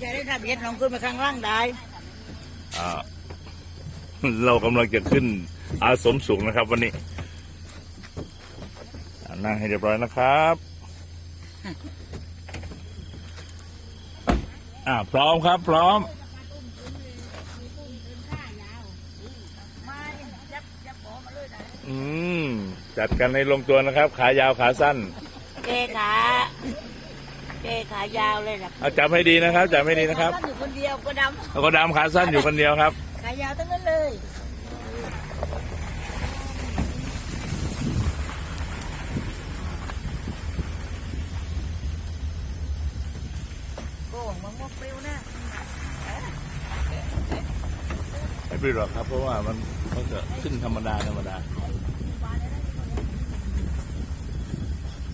ใจได้ถ้าเบียดน้องขึ้นไปข้างล่างได้อ่าเรากำลังจะขึ้นอาสมสุขนะครับ วันนี้อ่านั่งให้เรียบร้อยนะครับอ่าพร้อมครับ พร้อมไม่ยับยับหมอมาเลยนะอืมจัดกันให้ลงตัวนะครับ ขายาวขาสั้นเกขา เกขายาวเลยนะเอาจับให้ดีนะครับ จับให้ดีนะครับขาสั้อยู่คนเดียวก็ดแล้วก็ดำขาสั้นอยู่คนเดียวครับำขายาวทั้งนั้นเลยโก้มันมกเปรี้ยวนะไม่เป็นไรหรอกครับ เพราะว่ามันมันจะขึ้นธรรมดาธรรมดา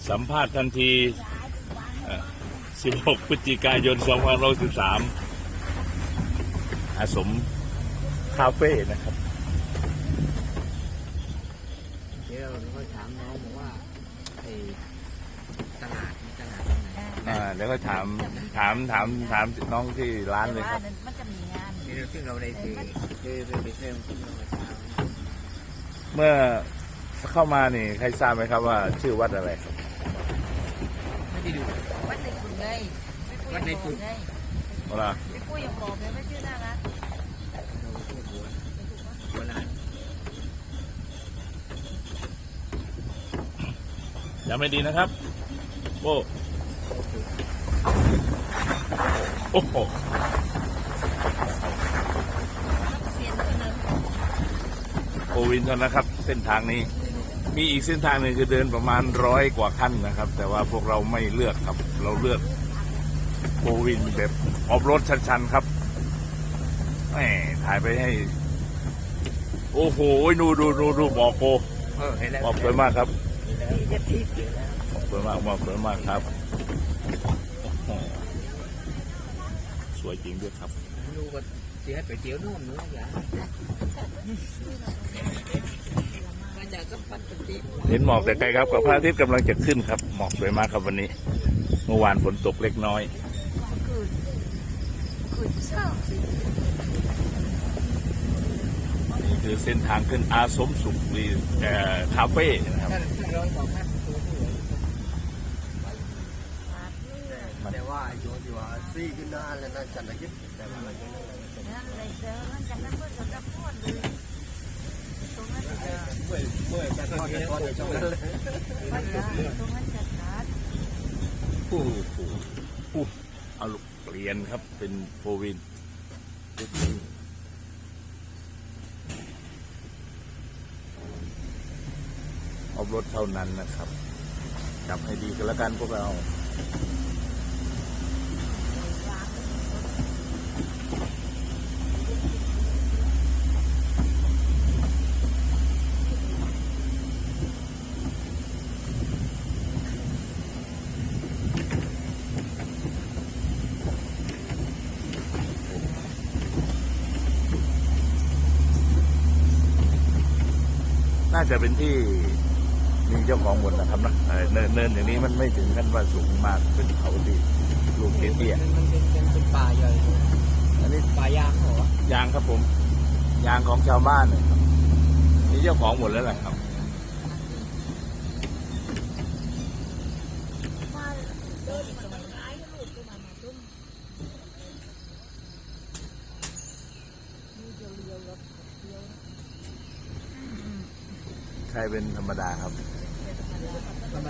สัมภาษณ์ทันทีเอ่อ 16พฤศจิกายน2513อาสมคาเฟ่นะครับเดี๋ยวเราก็ถามน้องบอกว่าไอ้ตลาดมีตลาดตรงไหนอ่าเดี๋ยวก็ถามถามถามถามน้องที่ร้านเลยครับแต่ว่ามันจะมีงานนี่เราซึ่งเราได้ซื้อคือคือไปเพิ่มขึ้นมาเช้าเมื่อเข้ามานี่ใครทราบไหมครับว่าชื่อวัดอะไรครับ ไม่ได้ดู วัดในปุ่นไง วัดในปุ่นไงเวลาพี่ปุ้ยอยังบอกเลยไม่ชื่อน่ารักเราพูดหัวหัวลานจำไม่ดีนะครับโอ้โอ้โหโอวินเท่านะครับ เส้นทางนี้ มีอีกเส้นทางหนึ่งคือเดินประมาณร้อยกว่าขั้นนะครับ แต่ว่าพวกเราไม่เลือกครับ เราเลือก โอวินแบบออฟโรดชันๆครับแหมถ่ายไปให้ โอ้โหดูดูดูดูบอกโกเออเห็นแล้วบอกสวยมากครับเจ็บทีบอกสวยมากบอกสวยมากครับโอ้โหสวยจริงด้วยครับดูก็เสียไปเตี๋ยวนุ่มนู้นอย่างมาจากก็ปัตตานีเห็นหมอกแต่ไกลครับกับพระอาทิตย์กำลังจะขึ้นครับ หมอกสวยมากครับวันนี้ เมื่อวานฝนตกเล็กน้อย คือคือเศร้าสิ นี่คือเส้นทางขึ้นอาสมสุขรีเอ่อคาเฟ่นะครับท่านท่านร้อยกว่าพันตัวที่เหลือแต่ว่าโยนอยู่ว่าซีขึ้นหน้าแล้วนั่นจันทร์กิจแต่ว่าอะไรกันนั่นเลยเจอนั่นจากนั้นก็สำหรับพ่อเลยตรงนั้นจะเมื่อเมื่อจะทอดจะทอดจะช่องนั้นเลยว่าจะตรงนั้นจะขาดผู้ผู้ผู้เอาลูก เปลี่ยนครับ เป็นโฟวินออฟรถเท่านั้นนะครับจับให้ดีกันแล้วกันพวกเรา น่าจะเป็นที่มีเจ้าของหมดนะครับนะเอ่อเนินเนินอย่างนี้มันไม่ถึงขั้นว่าสูงมากเป็นเขาที่ลูกเตี้ยมันเป็นเป็นเป็นป่าใหญ่เลยๆอันนี้ป่ายางเหรอยางครับผม ยางของชาวบ้านเนี่ยครับมีเจ้าของหมดแล้วแหละครับ มาเดินมาตรงไหนลูกก็มามาตุ้มนี่เดียวเดียวรถเดียว ใช่เป็นธรรมดาครับ ทำไม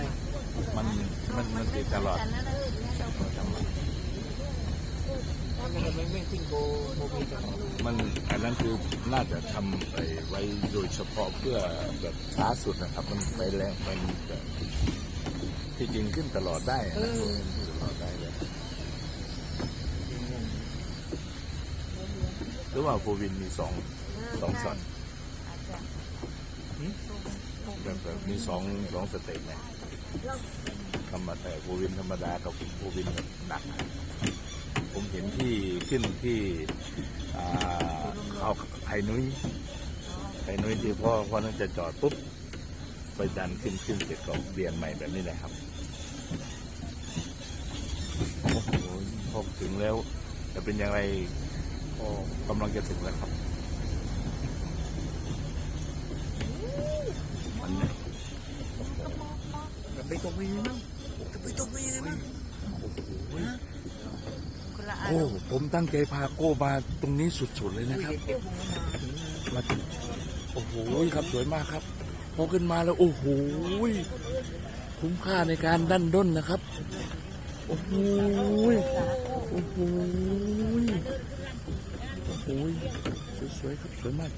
มันมันมันติดตลอดแต่นั้นเลยเนี่ยเราก็จะมาทำไมไม่ไม่ขึ้นโบโบบีกันมันอันนั้นคือน่าจะทำไปไว้โดยเฉพาะเพื่อแบบช้าสุดนะครับ มันไปแรงมันแบบที่จริงขึ้นตลอดได้นะขึ้นตลอดได้เลยหรือว่าโฟวินมีสองสองสันอาจจะ แบบแบบมีสองสองสเต็ปเนี่ยธรรมดาโฟวินธรรมดากับโฟวินหนัก ผมเห็นที่ขึ้นที่อ่าเขาไผ่นุ้ยไผ่นุ้ยที่พ่อพ่อนั้นจะจอดปุ๊บไปดันขึ้นขึ้นเสร็จก็เปลี่ยนใหม่แบบนี้แหละครับโอ้โหพอถึงแล้วจะเป็นอย่างไรก็กำลังจะถึงแล้วครับอันนี้ ไปตกไปมั้งจะไปตกไปยังไงมั้งคนละอันโอ้ผมตั้งใจพาโก้มาตรงนี้สุดๆเลยนะครับมาถึงโอ้โหครับสวยมากครับ พอขึ้นมาแล้ว โอ้โหคุ้มค่าในการดันด้นนะครับ โอ้โหโอ้โหโอ้โหสวยๆครับสวยมาก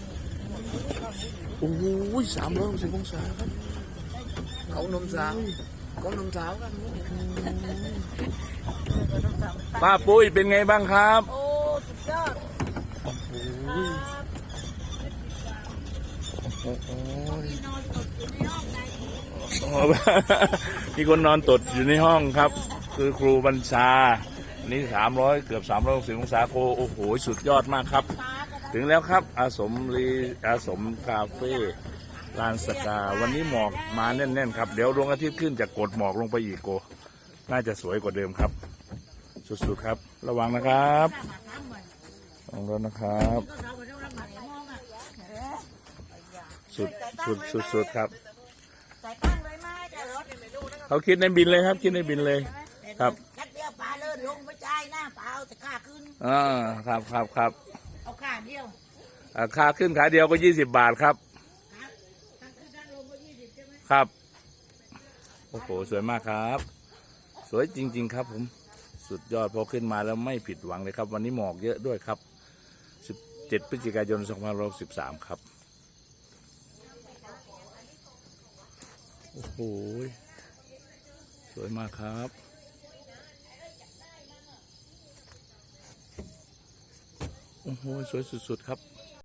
โอ้โหสามร้อยหกสิบองศาครับเขานมสาว เขานมสาวกันป้าปุ้ยเป็นไงบ้างครับ โอ้สุดยอดโอ้โหโอ้โหนอนตดอยู่ในห้องในมีคนนอนตดอยู่ในห้องครับ คือครูบัญชา นี่สามร้อยเกือบสามร้อยสิบองศาโกโอ้โห สุดยอดมากครับ ถึงแล้วครับอาสมรีอาสมคาเฟ่ ลานสกา วันนี้หมอกมาแน่นๆครับ เดี๋ยวดวงอาทิตย์ขึ้นจะกดหมอกลงไปอีกโก น่าจะสวยกว่าเดิมครับ สุดๆครับ ระวังนะครับระวังรถนะครับ สุดสุดสุดสุดครับใส่ตั้งเลยไหมจะรถไม่ดูนะเขาคิดในบินเลยครับ คิดในบินเลยครับชักเดียวปลาเลื่อนลงไปจ่ายหน้าเปล่าแต่ค่าขึ้นอ่าครับครับครับเอาค่าเดียวอ่าค่าขึ้นขาเดียวก็ยี่สิบบาทครับครับทั้งขึ้นทั้งลงก็ยี่สิบใช่ไหม ครับ โอ้โห สวยมากครับ สวยจริง ๆ ครับ ผม สุดยอดพอขึ้นมาแล้วไม่ผิดหวังเลยครับ วันนี้หมอกเยอะด้วยครับ 17 พฤศจิกายน 2513ครับ โอ้โห สวยมากครับโอ้โห สวยสุด ๆ ครับ